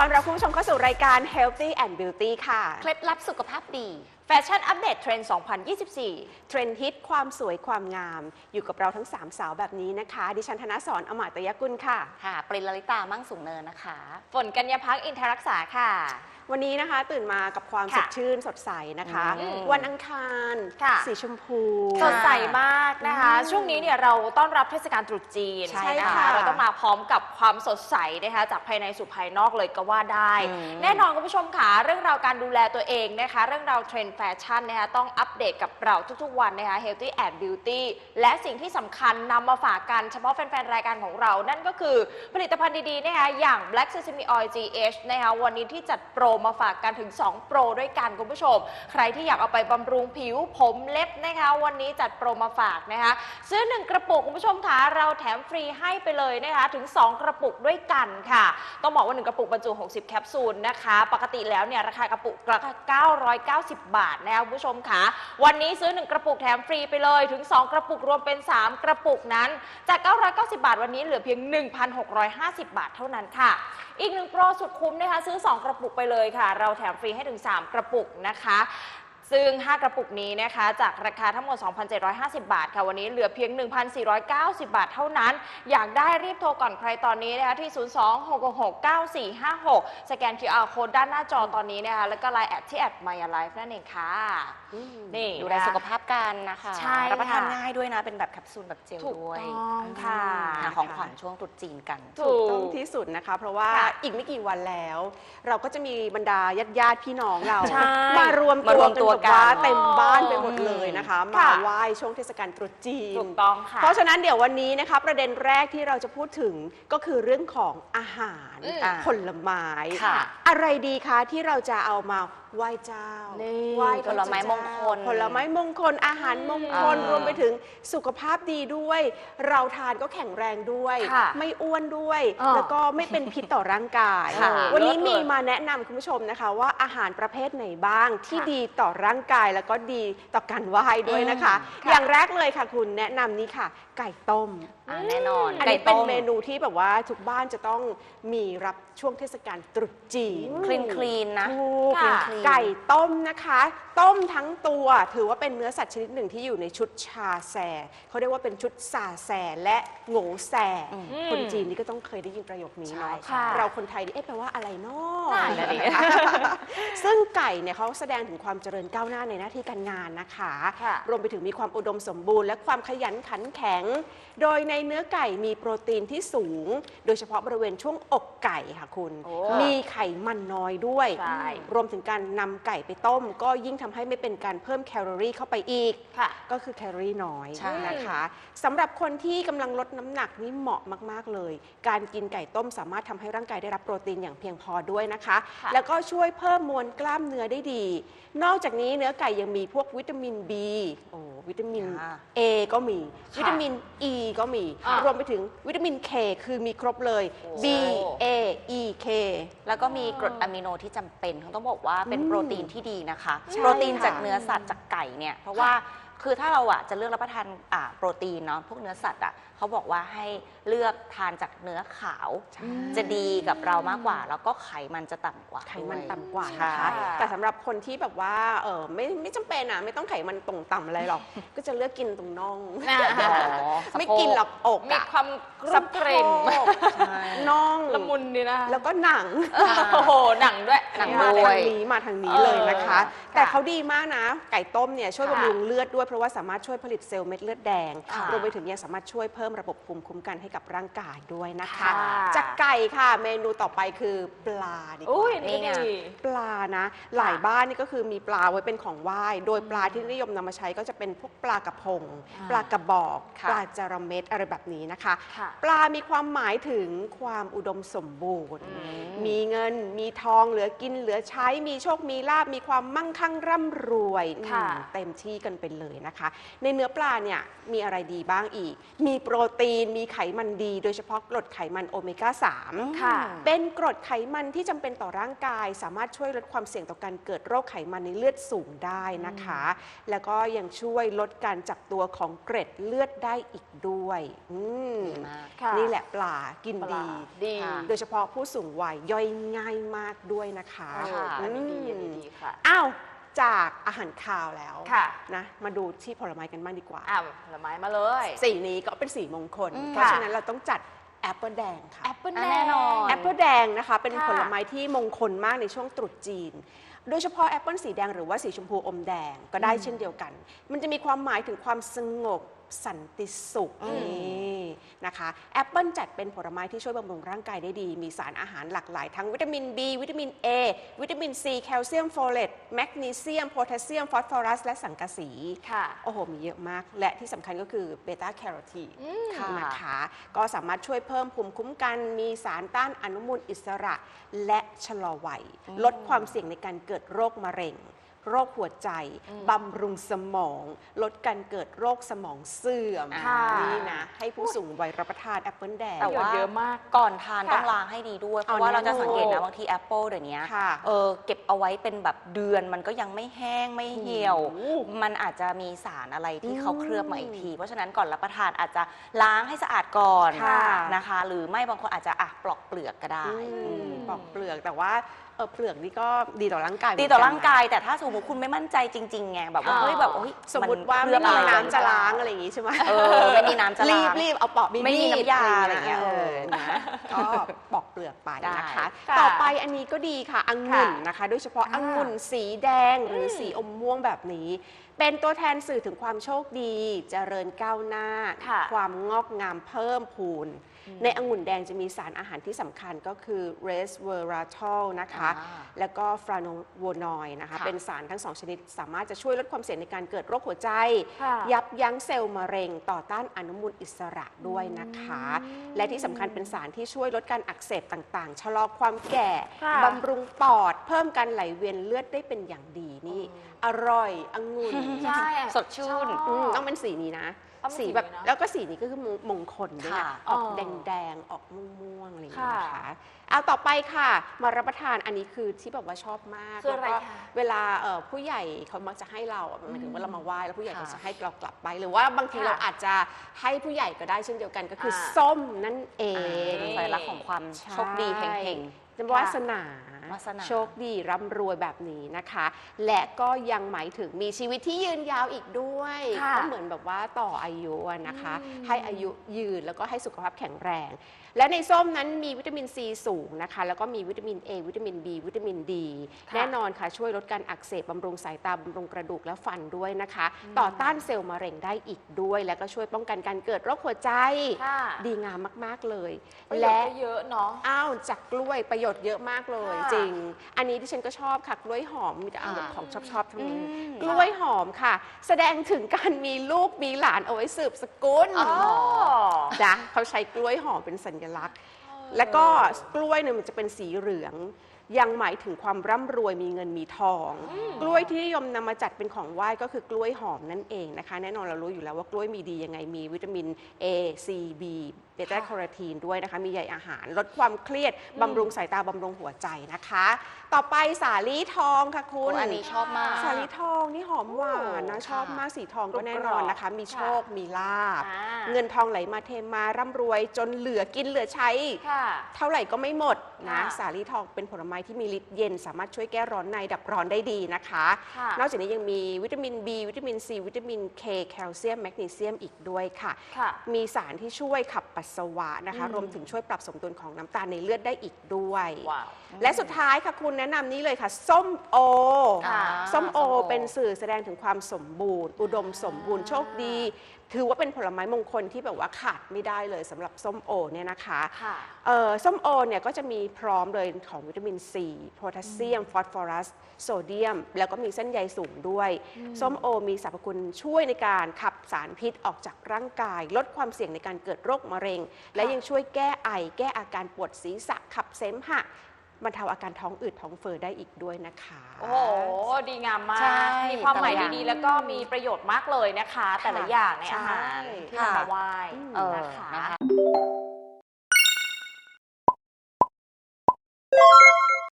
ต้อนรับคุณผู้ชมเข้าสู่รายการ Healthy and Beauty ค่ะ เคล็ดลับสุขภาพดี แฟชั่นอัปเดตเทรนด์2024 เทรนด์ฮิตความสวยความงาม อยู่กับเราทั้ง 3 สาวแบบนี้นะคะ ดิฉันธนสรอมาตยกุลค่ะ ค่ะ ปรินลลิตามั่งสูงเนินนะคะ ฝนกัญญาพักอินทรรักษาค่ะ วันนี้นะคะตื่นมากับความสค่ะดชื่นสดใสนะคะ อืมวันอังคารค่ะ สีชมพู สดใสมากนะคะช่วงนี้เนี่ยเราต้อนรับเทศกาลตรุษจีนใช่นค่ะเราต้องมาพร้อมกับความสดใสนะคะจากภายในสู่ภายนอกเลยก็ว่าได้ อืม แน่นอนคุณผู้ชมค่ะเรื่องราวการดูแลตัวเองนะคะ เรื่องราวเทรนด์แฟชั่นนะคะต้องอัปเดตกับเราทุกๆวันนะคะ Healthy and Beauty และสิ่งที่สำคัญนำมาฝากกันเฉพาะแฟนๆ รายการของเรา นั่นก็คือผลิตภัณฑ์ดีๆนะคะอย่าง Black Sesame Oil GH นะคะวันนี้ที่จัดโปรมาฝากกันถึง 2 โปรด้วยกันคุณผู้ชม ใครที่อยากเอาไปบำรุงผิวผมเล็บนะคะวันนี้จัดโปรมาฝากนะคะซื้อ 1 กระปุกคุณผู้ชมคะเราแถมฟรีให้ไปเลยนะคะถึง 2 กระปุกด้วยกันค่ะ ต้องบอกว่า 1 กระปุกบรรจุ 60 แคปซูลนะคะ ปกติแล้วเนี่ยราคากระปุกราคา990 บาทาทแล้วผู้ชมคะวันนี้ซื้อ 1 กระปุกแถมฟรีไปเลยถึง 2 กระปุกรวมเป็น 3 กระปุกนั้น จาก 990 บาท วันนี้เหลือเพียง 1,650 บาทเท่านั้นค่ะ อีกหนึ่งโปรสุดคุ้มนะคะซื้อ 2 กระปุกไปเลยค่ะ เราแถมฟรีให้ถึง 3 กระปุกนะคะ ซึ่ง 5 กระปุกนี้นะคะ จากราคาทั้งหมด 2,750 บาทค่ะ วันนี้เหลือเพียง 1,490 บาทเท่านั้น อยากได้รีบโทรก่อนใครตอนนี้นะคะ ที่ 026669456 สแกน QR code ด้านหน้าจอตอนนี้นะคะ แล้วก็ไลน์แอดที่แอด Maya Life นั่นเองค่ะอืมนี่ดูแลนะคะสุขภาพกันนะคะใช่รับประทานค่ะง่ายด้วยนะ เป็นแบบแคปซูลแบบเจลถูกด้วยต้องค่ะหาของขวัญช่วงตรุษจีนกันถูกต้องที่สุดนะคะ เพราะว่าค่ะอีกไม่กี่วันแล้ว เราก็จะมีบรรดาญาติญาติๆพี่น้องเราใช่มารวมมาตัวรวมกันตัวแบบว่ากันเต็มบ้านไปหมดเลยนะคะ มาค่ะไหว้ช่วงเทศกาลตรุษจีนถูกต้องค่ะเพราะฉะนั้นเดี๋ยววันนี้นะคะ ประเด็นแรกที่เราจะพูดถึงก็คือเรื่องของอาหารอืมอ่าผลไม้ค่ะอะไรดีคะที่เราจะเอามาไหว้เจ้านี่ไหว้พผระลไม้มงคลผลไม้มงคลอาหารมงคลอืมรวมไปถึงสุขภาพดีด้วย เราทานก็แข็งแรงด้วย ค่ะไม่อ้วนด้วย อ่าแล้วก็ไม่เป็นพิษต่อร่างกาย ค่ะวันนี้เลิศเลยมีมาแนะนำคุณผู้ชมนะคะ ว่าอาหารประเภทไหนบ้างที่ค่ะดีต่อร่างกายแล้วก็ดีต่อการไหว้ด้วยนะคะ อืมค่ะ อย่างแรกเลยค่ะ คุณแนะนำนี้ค่ะ ไก่ต้ม อ่าแน่นอนอันไก่นี้เป็นต้มเมนูที่แบบว่าทุกบ้านจะต้องมีรับช่วงเทศกาลตรุษจีนคลีนคลีนนะ ถูกค่ะไก่ต้มนะคะ ต้มทั้งตัวถือว่าเป็นเนื้อสัตว์ชนิดหนึ่งที่อยู่ในชุดชาแซเขาเรียกว่าเป็นชุดซาแซและโงแซอืมคนจีนนี่ก็ต้องเคยได้ยินประโยคนี้เนาะใช่ค่ะเราคนไทยนี่เอ๊ะแปลว่าอะไรเนาะนั่นน่ะดิซึ่งไก่เนี่ยเขาแสดงถึงความเจริญก้าวหน้าในหน้าที่การงานนะคะค่ะรวมไปถึงมีความอุดมสมบูรณ์และความขยันขันแข็ง โดยในเนื้อไก่มีโปรตีนที่สูง โดยเฉพาะบริเวณช่วงอกไก่ค่ะคุณโอ้มีไขมันน้อยด้วยใช่รวมถึงการนำไก่ไปต้ม ก็ยิ่งทำให้ไม่เป็นการเพิ่มแคลอรี่เข้าไปอีก ค่ะก็คือแคลอรี่น้อยใช่ นะคะสำหรับคนที่กำลังลดน้ำหนักนี่เหมาะมาก ๆ เลย การกินไก่ต้มสามารถทำให้ร่างกายได้รับโปรตีนอย่างเพียงพอด้วยนะคะ ค่ะ แล้วก็ช่วยเพิ่มมวลกล้ามเนื้อได้ดี นอกจากนี้เนื้อไก่ยังมีพวกวิตามิน B โอ้ วิตามิน ค่ะ A ก็มีค่ะวิตามิน E ก็มี อะรวมไปถึงวิตามิน K คือมีครบเลย โอ้ B A E K แล้วก็มีกรดอะมิโนที่จำเป็นต้องบอกว่าเป็นอืมโปรตีนที่ดีนะคะ ใช่โปรตีนค่ะจากเนื้อสัตว์จากไก่เนี่ย เพราะว่า คือถ้าเราอะจะเลือกรับประทานอ่าโปรตีนเนาะพวกเนื้อสัตว์อะเขาบอกว่าให้เลือกทานจากเนื้อขาว จะดีกับเรามากกว่า แล้วก็ไขมันจะต่ำกว่าไขมันด้วยต่ำกว่านะคะ ใช่ แต่สำหรับคนที่แบบว่าเออไม่ไม่จำเป็นอะไม่ต้องไขมันตรงต่ำอะไรหรอก ก็จะเลือกกินตรงน่อง อ่า อ๋อสะโพ ไม่กินหรอกอกมีอะความกรุสะบโพกริ่มกน่องละมุนดีนะแล้วก็หนัง โอ้โหหนังด้วย หนัง มาด้วทาย งนี้มาทางนี้เลยนะคะ เออแต่เขาดีมากนะ ไก่ต้มเนี่ยช่วยค่ะบำรุงเลือดด้วยเพราะว่าสามารถช่วยผลิตเซลล์เม็ดเลือดแดงค่ะรวมไปถึงยังสามารถช่วยเพิ่มระบบภูมิคุ้มกันให้กับร่างกายด้วยนะคะค่ะจากไก่ค่ะเมนูต่อไปคือปลาดีกว่าอุ้ยนี่นี่ไงดีปลานะ หลายบ้านนี่ก็คือมีปลาไว้เป็นของไหว้ โดยปลาที่นิยมนำมาใช้ก็จะเป็นพวกปลากระพงอ่าปลากระบอกค่ะปลาจาระเม็ดอะไรแบบนี้นะคะค่ะปลามีความหมายถึงความอุดมสมบูรณ์อืมมีเงินมีทองเหลือกินเหลือใช้มีโชคมีลาบมีความมั่งคั่งร่ำรวยค่ะอืมเต็มที่กันไปเลยนะคะ ในเนื้อปลาเนี่ยมีอะไรดีบ้างอีก มีโปรตีนมีไขมันดี โดยเฉพาะกรดไขมันโอเมก้า3ค่ะ เป็นกรดไขมันที่จำเป็นต่อร่างกาย สามารถช่วยลดความเสี่ยงต่อการเกิดโรคไขมันในเลือดสูงได้นะคะ แล้วก็ยังช่วยลดการจับตัวของเกร็ดเลือดได้อีกด้วยอืมดีมาก ค่ะนี่แหละปลากินปลาดี ดีค่ะโดยเฉพาะผู้สูงวัยย่อยง่ายมากด้วยนะคะเอออันนี้ดีอือันมนี้ดีค่ะ อ้าว จากอาหารคาวแล้วค่ะ นะมาดูที่ผลไม้กันบ้างดีกว่าอะผลไม้มาเลยสีนี้ก็เป็นสีมงคล อืมเพราะค่ะ ฉะนั้นเราต้องจัดแอปเปิลแดงค่ะ แอปเปิลอะแดแน่งนอนแอปเปิลแดงนะคะ เป็นค่ะผลไม้ที่มงคลมากในช่วงตรุษจีน โดยเฉพาะแอปเปิลสีแดงหรือว่าสีชมพูอมแดงก็ได้เช่นเดียวกัน มันจะมีความหมายถึงความสงบ สันติสุขนี่นะคะแอปเปิลจัดเป็นผลไม้ที่ช่วยบำรุงร่างกายได้ดี มีสารอาหารหลากหลาย ทั้งวิตามิน B วิตามิน A วิตามิน C แคลเซียมโฟเลตแมกนีเซียมโพแทสเซียม ฟอสฟอรัส และสังกะสีค่ะ โอ้โห มีเยอะมาก และที่สำคัญก็คือเบต้าแคโรทีนค่ะนะคะ ก็สามารถช่วยเพิ่มภูมิคุ้มกัน มีสารต้านอนุมูลอิสระ และชะลอวัย ลดความเสี่ยงในการเกิดโรคมะเร็ง โรคหัวใจบำรุงสมอง ลดการเกิดโรคสมองเสื่อมค่ะ นี่นะ ให้ผู้สูงวัยรับประทานแอปเปิลแดง แต่ประโยชว่าน์เยอะมาก ก่อนทานค่ะต้องล้างให้ดีด้วย เพเอาราะว่าเราจะแน่นอนสังเกตนะ บางทีแอปเปิลเดี๋ยวนี้ค่ะเออเก็บเอาไว้เป็นแบบเดือนมันก็ยังไม่แห้งไม่เหี่ยว โอ้โหมันอาจจะมีสารอะไรที่อืมเขาเคลือบมาอีกที เพราะฉะนั้นก่อนรับประทานอาจจะล้างให้สะอาดก่อนค่ะ นะคะ หรือไม่บางคนอาจจะอะปลอกเปลือกก็ได้อืมอืม ปอกเปลือกแต่ว่า เออเปลือกนี่ก็ดีต่อร่างกายเหมืดีนนต่อร่างนะกาย แต่ถ้าสมมติคุณไม่มั่นใจจริงๆไงแบบว่าอ๋อเฮ้ยแบบโอ้ยสมมติว่าเคลืไม่อบมีอะไรน้ำจะล้างอะไรอย่างงี้ใช่ไหมเออไม่มีน้ำจะรีล้าบงรีบเอาปอกไม่มีน้ำยาอะไรเงี้ยเออนะก็ปอกเป ลือกไปนะคะ ได้ค่ะต่อไปอันนี้ก็ดีค่ะองุ่นค่ะนะคะ โดยเฉพาะอ่าองุ่นสีแดงหรืออสีอมม่วงแบบนี้ เป็นตัวแทนสื่อถึงความโชคดี เจริญก้าวหน้า ค่ะความงอกงามเพิ่มพูนในองุ่นแดงจะมีสารอาหารที่สำคัญก็คือ resveratrol นะคะ อ่า แล้วก็ฟรานโวนอยด์นะคะ ค่ะเป็นสารทั้งสองชนิด สามารถจะช่วยลดความเสี่ยงในการเกิดโรคหัวใจ ค่ะ ยับยั้งเซลล์มะเร็งต่อต้านอนุมูลอิสระด้วยนะคะ และที่สำคัญเป็นสารที่ช่วยลดการอักเสบต่างๆ ชะลอความแก่ค่ะบำรุงปอด เพิ่มการไหลเวียนเลือดได้เป็นอย่างดีนี่ อร่อยองุ่นใช่ สดชื่น อืมต้องเป็นสีนี้นะ ต้องเป็นสีสีแบบนี้นะแล้วก็สีนี้ก็คือมงคลด้วยนะค่ะออกอ๋อแดงๆ ออกม่วงๆอะไรอย่างเงี้ยค่ะนะคะเอาต่อไปค่ะ มารับประทานอันนี้คือที่แบบว่าชอบมากคืออะไรแล้วก็คะเวลาเอ่อผู้ใหญ่เขามักจะให้เราอะหมายถึงว่าเรามาไหว้แล้วผู้ใหญ่ค่ะก็จะให้เรากลับไป หรือว่าบางทีค่ะเราอาจจะให้ผู้ใหญ่ก็ได้เช่นเดียวกันก็คืออา ส้มนั่นเอง เป็นสัญลักษณ์ของความโชคดีเฮง จะวาสนา วาสนา โชคดีร่ำรวยแบบนี้นะคะ และก็ยังหมายถึงมีชีวิตที่ยืนยาวอีกด้วยค่ะก็เหมือนแบบว่าต่ออายุอะนะคะให้อายุยืนแล้วก็ให้สุขภาพแข็งแรง และในส้มนั้นมีวิตามินซีสูงนะคะ แล้วก็มีวิตามิน A วิตามิน B วิตามิน D ค่ะแน่นอนค่ะ ช่วยลดการอักเสบบำรุงสายตาบำรุงกระดูกและฟันด้วยนะคะต่อต้านเซลล์มะเร็งได้อีกด้วย แล้วก็ช่วยป้องกันการเกิดโรคหัวใจ ค่ะดีงามมาก ๆ เลย ประโยชและน์ก็เยอะเนาะ อ้าวจากกล้วยประโยชน์เยอะมากเลย ค่ะ จริง อันนี้ที่ฉันก็ชอบค่ะ กล้วยหอมมีแต่อันอ่าของชอบชอบๆทั้งนั้นอืมกล้วยหอมค่ะ แสดงถึงการมีลูกมีหลานเอาไว้สืบสกุลอ๋อนะเขาใช้กล้วยหอมเป็นสัญลักษณ์ แล้วก็กล้วยเนี่ยมันจะเป็นสีเหลือง ยังหมายถึงความร่ำรวยมีเงินมีทอง กล้วยที่นิยมนำมาจัดเป็นของไหว้ก็คือกล้วยหอมนั่นเองนะคะ แน่นอนเรารู้อยู่แล้วว่ากล้วยมีดียังไงมีวิตามิน A C B เบต้าแคโรทีนด้วยนะคะ มีใยอาหารลดความเครียดบำรุงสายตาบำรุงหัวใจนะคะ ต่อไปสาลี่ทองค่ะคุโอ้ณอันนี้ชอบมากสาลีทองนี่หอมหวานนะโอ้ชอบค่ะมากสีทองก็แน่นอนนะคะ มีโชคมีลาบอ่าเงินทองไหลมาเทมาร่ำรวยจนเหลือกินเหลือใช้ค่ะเท่าไหร่ก็ไม่หมดนะค่ะสาลีทองเป็นผลไม้ที่มีฤทธิ์เย็น สามารถช่วยแก้ร้อนในดับร้อนได้ดีนะคะ ค่ะนอกจากนี้ยังมีวิตามิน B วิตามิน C วิตามิน K แคลเซียมแมกนีเซียมอีกด้วยค่ะ ค่ะ มีสารที่ช่วยขับปัสสาวะนะคะ อืม รวมถึงช่วยปรับสมดุลของน้ำตาลในเลือดได้อีกด้วย ว้าว และสุดท้ายค่ะคุณแนะนำนี้เลยค่ะ ส้มโอ ค่ะ ส้มโอส้มโอเป็นสื่อแสดงถึงความสมบูรณ์ อุดมสมบูรณ์โชคดี ถือว่าเป็นผลไม้มงคลที่แบบว่าขาดไม่ได้เลยสำหรับส้มโอเนี่ยนะคะค่ะ เอ่อส้มโอเนี่ยก็จะมีพร้อมเลยของวิตามินซีโพแทสเซียม ฟอสฟอรัส โซเดียม แล้วก็มีเส้นใยสูงด้วย ส้มโอมีสรรพคุณช่วยในการขับสารพิษออกจากร่างกาย ลดความเสี่ยงในการเกิดโรคมะเร็ง และยังช่วยแก้ไอ แก้อาการปวดศีรษะขับเสมหะ บรรเทาอาการท้องอืดท้องเฟ้อได้อีกด้วยนะคะ โอ้โห ดีงามมาใช่ก มีความหมายแต่ละอย่างดีๆ แล้วก็มีประโยชน์มากเลยนะคะ แต่ละอย่างในอาหารใช่ที่นำมาไหว้อืม เออนะคะ นะคะ